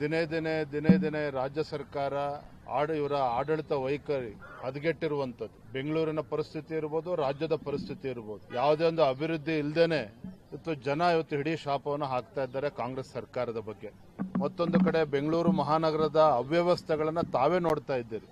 ದಿನೇ ದಿನೇ ದಿನೇ ದಿನೇ ರಾಜ್ಯ ಸರ್ಕಾರ ಆಡ ಇವರ ಆಡಳಿತ ವೈಖರಿ ಹದಗೆಟ್ಟಿರುವಂಥದ್ದು. ಬೆಂಗಳೂರಿನ ಪರಿಸ್ಥಿತಿ ಇರ್ಬೋದು, ರಾಜ್ಯದ ಪರಿಸ್ಥಿತಿ ಇರ್ಬೋದು. ಯಾವುದೇ ಒಂದು ಅಭಿವೃದ್ಧಿ ಇಲ್ಲದೇನೆ ಇವತ್ತು ಜನ ಇವತ್ತು ಇಡೀ ಶಾಪವನ್ನು ಹಾಕ್ತಾ ಇದ್ದಾರೆ ಕಾಂಗ್ರೆಸ್ ಸರ್ಕಾರದ ಬಗ್ಗೆ. ಮತ್ತೊಂದು ಕಡೆ ಬೆಂಗಳೂರು ಮಹಾನಗರದ ಅವ್ಯವಸ್ಥೆಗಳನ್ನ ತಾವೇ ನೋಡ್ತಾ ಇದ್ದೀರಿ.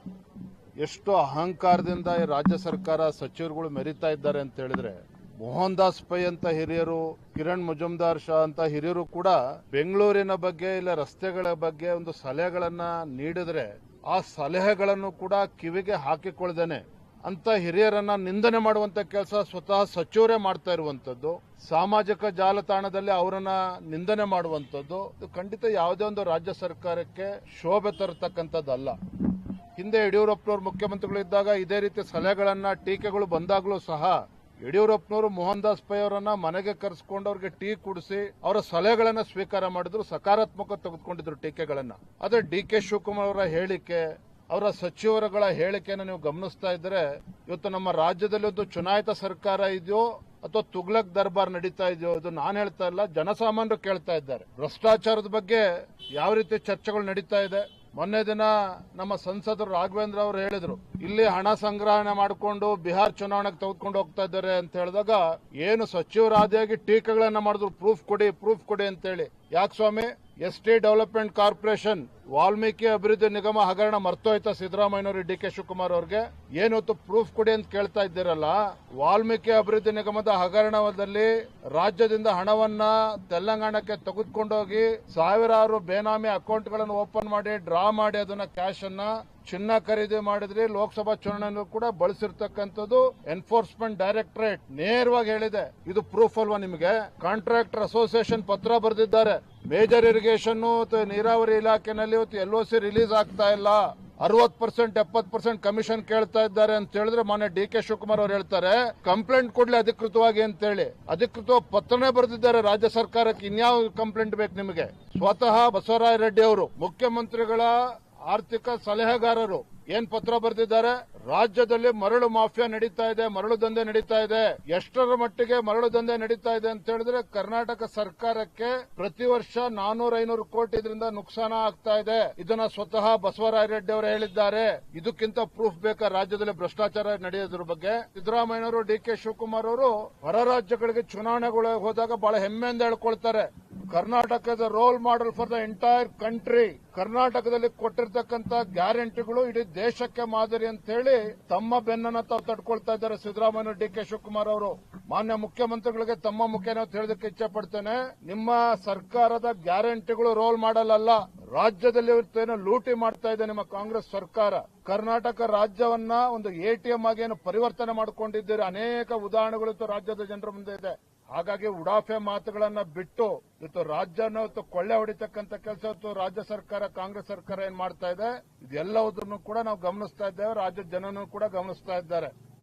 ಎಷ್ಟು ಅಹಂಕಾರದಿಂದ ಈ ರಾಜ್ಯ ಸರ್ಕಾರ ಸಚಿವರುಗಳು ಮೆರಿತಾ ಇದ್ದಾರೆ ಅಂತ ಹೇಳಿದ್ರೆ ಮೋಹನ್ ದಾಸ್ ಪೈ ಅಂತ ಹಿರಿಯರು, ಕಿರಣ್ ಮುಜುಮ್ದಾರ್ ಶಾ ಅಂತ ಹಿರಿಯರು ಕೂಡ ಬೆಂಗಳೂರಿನ ಬಗ್ಗೆ ಇಲ್ಲ ರಸ್ತೆಗಳ ಬಗ್ಗೆ ಒಂದು ಸಲಹೆಗಳನ್ನ ನೀಡಿದ್ರೆ ಆ ಸಲಹೆಗಳನ್ನು ಕೂಡ ಕಿವಿಗೆ ಹಾಕಿಕೊಳ್ಳದೇನೆ ಅಂತ ಹಿರಿಯರನ್ನ ನಿಂದನೆ ಮಾಡುವಂತ ಕೆಲಸ ಸ್ವತಃ ಸಚಿವರೇ ಮಾಡ್ತಾ ಇರುವಂತದ್ದು. ಸಾಮಾಜಿಕ ಜಾಲತಾಣದಲ್ಲಿ ಅವರನ್ನ ನಿಂದನೆ ಮಾಡುವಂತದ್ದು. ಇದು ಖಂಡಿತ ಯಾವುದೇ ಒಂದು ರಾಜ್ಯ ಸರ್ಕಾರಕ್ಕೆ ಶೋಭೆ ತರತಕ್ಕಂಥದ್ದಲ್ಲ. ಹಿಂದೆ ಯಡಿಯೂರಪ್ಪನವರು ಮುಖ್ಯಮಂತ್ರಿಗಳು ಇದ್ದಾಗ ಇದೇ ರೀತಿ ಸಲಹೆಗಳನ್ನ, ಟೀಕೆಗಳು ಬಂದಾಗಲೂ ಸಹ ಯಡಿಯೂರಪ್ಪನವರು ಮೋಹನ್ ದಾಸ್ ಪೈ ಅವರನ್ನ ಮನೆಗೆ ಕರೆಸ್ಕೊಂಡು ಅವ್ರಿಗೆ ಟೀ ಕುಡಿಸಿ ಅವರ ಸಲಹೆಗಳನ್ನ ಸ್ವೀಕಾರ ಮಾಡಿದ್ರು, ಸಕಾರಾತ್ಮಕ ತೆಗೆದುಕೊಂಡಿದ್ರು ಟೀಕೆಗಳನ್ನ. ಆದ್ರೆ ಡಿ ಕೆ ಶಿವಕುಮಾರ್ ಅವರ ಹೇಳಿಕೆ, ಅವರ ಸಚಿವರುಗಳ ಹೇಳಿಕೆಯನ್ನು ನೀವು ಗಮನಿಸ್ತಾ ಇದ್ರೆ, ಇವತ್ತು ನಮ್ಮ ರಾಜ್ಯದಲ್ಲಿ ಒಂದು ಚುನಾಯಿತ ಸರ್ಕಾರ ಇದೆಯೋ ಅಥವಾ ತುಗ್ಲಕ್ ದರ್ಬಾರ್ ನಡೀತಾ ಇದೆಯೋ ಇದು ನಾನು ಹೇಳ್ತಾ ಇಲ್ಲ, ಜನಸಾಮಾನ್ಯರು ಕೇಳ್ತಾ ಇದ್ದಾರೆ. ಭ್ರಷ್ಟಾಚಾರದ ಬಗ್ಗೆ ಯಾವ ರೀತಿ ಚರ್ಚೆಗಳು ನಡೀತಾ ಇದೆ? ಮೊನ್ನೆ ದಿನ ನಮ್ಮ ಸಂಸದರು ರಾಘವೇಂದ್ರ ಅವರು ಹೇಳಿದ್ರು, ಇಲ್ಲಿ ಹಣ ಸಂಗ್ರಹಣೆ ಮಾಡಿಕೊಂಡು ಬಿಹಾರ್ ಚುನಾವಣೆಗೆ ತೆಗೆದುಕೊಂಡು ಹೋಗ್ತಾ ಇದ್ದಾರೆ ಅಂತ ಹೇಳಿದಾಗ, ಏನು ಸಚಿವರಾದಿಯಾಗಿ ಟೀಕೆಗಳನ್ನ ಮಾಡಿದ್ರು ಪ್ರೂಫ್ ಕೊಡಿ ಪ್ರೂಫ್ ಕೊಡಿ ಅಂತೇಳಿ. ಯಾಕೆ ಸ್ವಾಮಿ? S T development corporation, Valmiki ಅಭಿವೃದ್ಧಿ ನಿಗಮ ಹಗರಣ ಮರ್ತೋಯ್ತಾ ಸಿದ್ದರಾಮಯ್ಯನವರು ಡಿ ಕೆ ಶಿವಕುಮಾರ್ ಅವ್ರಿಗೆ? ಏನೊತ್ತು ಪ್ರೂಫ್ ಕೊಡಿ ಅಂತ ಕೇಳ್ತಾ ಇದ್ದೀರಲ್ಲ? ವಾಲ್ಮೀಕಿ ಅಭಿವೃದ್ಧಿ ನಿಗಮದ ಹಗರಣದಲ್ಲಿ ರಾಜ್ಯದಿಂದ ಹಣವನ್ನ ತೆಲಂಗಾಣಕ್ಕೆ ತೆಗೆದುಕೊಂಡೋಗಿ ಸಾವಿರಾರು ಬೇನಾಮಿ ಅಕೌಂಟ್ಗಳನ್ನು ಓಪನ್ ಮಾಡಿ, ಡ್ರಾ ಮಾಡಿ, ಅದನ್ನ ಕ್ಯಾಶ್ ಅನ್ನ ಚಿನ್ನ ಖರೀದಿ ಮಾಡಿದ್ರೆ ಲೋಕಸಭಾ ಚುನಾವಣೆ ಕೂಡ ಬಳಸಿರ್ತಕ್ಕಂಥದ್ದು ಎನ್ಫೋರ್ಸ್ಮೆಂಟ್ ಡೈರೆಕ್ಟರೇಟ್ ನೇರವಾಗಿ ಹೇಳಿದೆ. ಇದು ಪ್ರೂಫ್ ಅಲ್ವಾ ನಿಮಗೆ? ಕಾಂಟ್ರಾಕ್ಟರ್ ಅಸೋಸಿಯೇಷನ್ ಪತ್ರ ಬರೆದಿದ್ದಾರೆ. ಮೇಜರ್ ಇರಿಗೇಷನ್ ನೀರಾವರಿ ಇಲಾಖೆನಲ್ಲಿ ಇವತ್ತು ಎಲ್ ಸಿ ರಿಲೀಸ್ ಆಗ್ತಾ ಇಲ್ಲ. ಅರವತ್ ಪರ್ಸೆಂಟ್ ಎಪ್ಪತ್ ಪರ್ಸೆಂಟ್ ಕಮಿಷನ್ ಕೇಳ್ತಾ ಇದ್ದಾರೆ ಅಂತ ಹೇಳಿದ್ರೆ ಮೊನ್ನೆ ಡಿ ಕೆ ಶಿವಕುಮಾರ್ ಅವರು ಹೇಳ್ತಾರೆ. ಕಂಪ್ಲೇಂಟ್ ಕೊಡ್ಲಿ ಅಧಿಕೃತವಾಗಿ ಅಂತ ಹೇಳಿ ಅಧಿಕೃತ ಪತ್ರನೇ ಬರೆದಿದ್ದಾರೆ ರಾಜ್ಯ ಸರ್ಕಾರಕ್ಕೆ. ಇನ್ಯಾವ ಕಂಪ್ಲೇಂಟ್ ಬೇಕು ನಿಮಗೆ? ಸ್ವತಃ ಬಸವರಾಯ ರೆಡ್ಡಿ ಅವರು, ಮುಖ್ಯಮಂತ್ರಿಗಳ ಆರ್ಥಿಕ ಸಲಹೆಗಾರರು ಏನ್ ಪತ್ರ ಬರೆದಿದ್ದಾರೆ? ರಾಜ್ಯದಲ್ಲಿ ಮರಳು ಮಾಫಿಯಾ ನಡೀತಾ ಇದೆ, ಮರಳು ದಂಧೆ ನಡೀತಾ ಇದೆ. ಎಷ್ಟರ ಮಟ್ಟಿಗೆ ಮರಳು ದಂಧೆ ನಡೀತಾ ಇದೆ ಅಂತ ಹೇಳಿದ್ರೆ ಕರ್ನಾಟಕ ಸರ್ಕಾರಕ್ಕೆ ಪ್ರತಿ ವರ್ಷ ನಾನೂರ ಐನೂರು ಕೋಟಿ ಇದರಿಂದ ನುಕ್ಸಾನ ಆಗ್ತಾ ಇದೆ. ಇದನ್ನ ಸ್ವತಃ ಬಸವರಾಯ ರೆಡ್ಡಿ ಅವರು ಹೇಳಿದ್ದಾರೆ. ಇದಕ್ಕಿಂತ ಪ್ರೂಫ್ ಬೇಕಾ ರಾಜ್ಯದಲ್ಲಿ ಭ್ರಷ್ಟಾಚಾರ ನಡೆಯೋದ್ರ ಬಗ್ಗೆ? ಸಿದ್ದರಾಮಯ್ಯನವರು, ಡಿ ಕೆ ಶಿವಕುಮಾರ್ ಅವರು ಹೊರ ರಾಜ್ಯಗಳಿಗೆ ಚುನಾವಣೆಗಳು ಹೋದಾಗ ಬಹಳ ಹೆಮ್ಮೆಯಿಂದ ಹೇಳ್ಕೊಳ್ತಾರೆ. ಕರ್ನಾಟಕದ role model for the entire country ಕರ್ನಾಟಕದಲ್ಲಿ ಕೊಟ್ಟಿರ್ತಕ್ಕಂಥ ಗ್ಯಾರಂಟಿಗಳು ಇಡೀ ದೇಶಕ್ಕೆ ಮಾದರಿ ಅಂತ ಹೇಳಿ ತಮ್ಮ ಬೆನ್ನನ್ನ ತಾವು ತಡ್ಕೊಳ್ತಾ ಇದ್ದಾರೆ ಸಿದ್ದರಾಮಯ್ಯ ಡಿ ಕೆ ಶಿವಕುಮಾರ್ ಅವರು. ಮಾನ್ಯ ಮುಖ್ಯಮಂತ್ರಿಗಳಿಗೆ ತಮ್ಮ ಮುಖೇನ ಹೇಳೋದಕ್ಕೆ ಇಚ್ಛೆ ಪಡ್ತೇನೆ. ನಿಮ್ಮ ಸರ್ಕಾರದ ಗ್ಯಾರಂಟಿಗಳು ರೋಲ್ ಮಾಡೆಲ್ ಅಲ್ಲ. ರಾಜ್ಯದಲ್ಲಿ ಇವತ್ತೇನು ಲೂಟಿ ಮಾಡ್ತಾ ಇದೆ ನಿಮ್ಮ ಕಾಂಗ್ರೆಸ್ ಸರ್ಕಾರ. ಕರ್ನಾಟಕ ರಾಜ್ಯವನ್ನ ಒಂದು ಎಟಿಎಂ ಆಗಿ ಏನು ಪರಿವರ್ತನೆ ಮಾಡಿಕೊಂಡಿದ್ದೀರಿ. ಅನೇಕ ಉದಾಹರಣೆಗಳು ರಾಜ್ಯದ ಜನರ ಮುಂದೆ ಇದೆ. ಹಾಗಾಗಿ ಉಡಾಫೆ ಮಾತುಗಳನ್ನ ಬಿಟ್ಟು ಇವತ್ತು ರಾಜ್ಯನ ಇವತ್ತು ಕೊಳ್ಳೆ ಹೊಡಿತಕ್ಕಂತ ಕೆಲಸ ಇವತ್ತು ರಾಜ್ಯ ಸರ್ಕಾರ, ಕಾಂಗ್ರೆಸ್ ಸರ್ಕಾರ ಏನ್ ಮಾಡ್ತಾ ಇದೆ? ಇದೆಲ್ಲವುದನ್ನು ಕೂಡ ನಾವು ಗಮನಿಸ್ತಾ ಇದ್ದೇವೆ. ರಾಜ್ಯದ ಜನನೂ ಕೂಡ ಗಮನಿಸ್ತಾ ಇದ್ದಾರೆ.